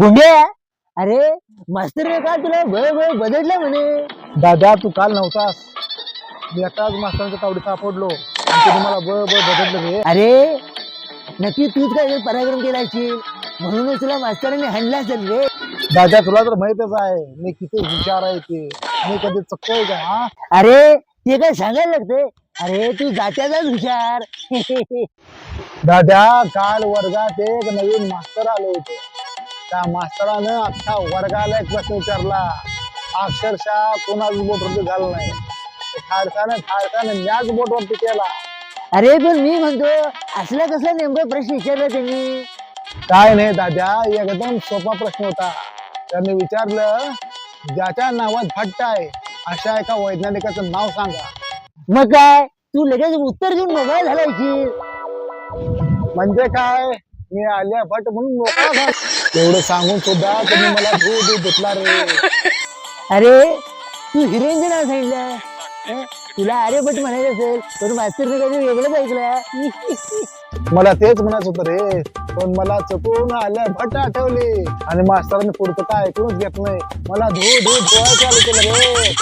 गुंड्या अरे मास्तर का तुला बळ बदललं म्हणे. दादा तू काल नव्हतास. मी एकाच मास्तरांच्या तावडीत सापडलो. तुम्हाला ब ब बदललं रे. अरे नक्की तूच काय पराक्रम केला असशील म्हणूनच तुला मास्तरांनी हाणला असेल रे. दादा तुला तर माहितच आहे. मी किती हुशार आहे ते. मी कधी चक्क का हा? अरे ते काय सांगायला लागतंय? अरे तू जात्याचाच हुशार. दादा काल वर्गात एक नवीन मास्तर आले होते. त्या मास्तरानं अख्खा वर्गाला एक प्रश्न विचारला. अक्षरशः कोणाच बोटवरती झालं नाही. ठाडसानं ठाडसानं याच बोटवरती केला. अरे पण मी म्हणतो असला कसा नेमका प्रश्न विचारला त्यांनी काय नाही दादा एकदम सोपा प्रश्न होता. त्यांनी विचारलं ज्याच्या नावात भट्ट आहे अशा एका वैज्ञानिकाचं नाव सांगा. मग काय? तू लगेच उत्तर देऊन मोबाईल घालायची म्हणजे काय? मी आलिया भट्ट म्हणून मोकळा झालो. एवढं सांगून सुद्धा तुम्ही मला धू धू धुतला रे. अरे तू हिरोईनचं नाव सांगितलं? तुला अरे बट म्हणायचं असेल तर मास्तरने काहीतरी वेगळंच ऐकलं मला तेच म्हणायचं होतं रे पण मला चुकून आल्या भट्ट आठवली. आणि मास्तरांनी पुढचं काय ऐकूनच घेत नाही. मला धू धू धुवायला चालू केलं रे.